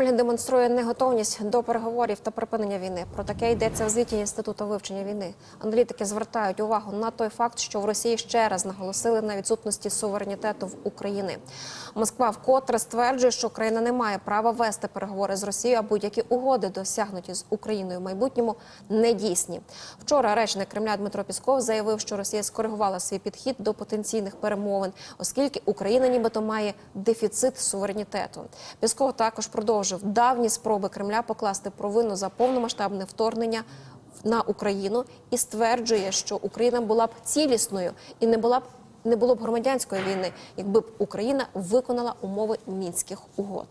Кремль демонструє неготовність до переговорів та припинення війни. Про таке йдеться в звіті інституту вивчення війни. Аналітики звертають увагу на той факт, що в Росії ще раз наголосили на відсутності суверенітету в України. Москва вкотре стверджує, що Україна не має права вести переговори з Росією, а будь-які угоди, досягнуті з Україною в майбутньому, недійсні. Вчора речник Кремля Дмитро Пісков заявив, що Росія скоригувала свій підхід до потенційних перемовин, оскільки Україна нібито має дефіцит суверенітету. Пісков також підтверджував давні спроби Кремля покласти провину за повномасштабне вторгнення на Україну і стверджує, що Україна була б цілісною і не була б не було б громадянської війни, якби б Україна виконала умови мінських угод.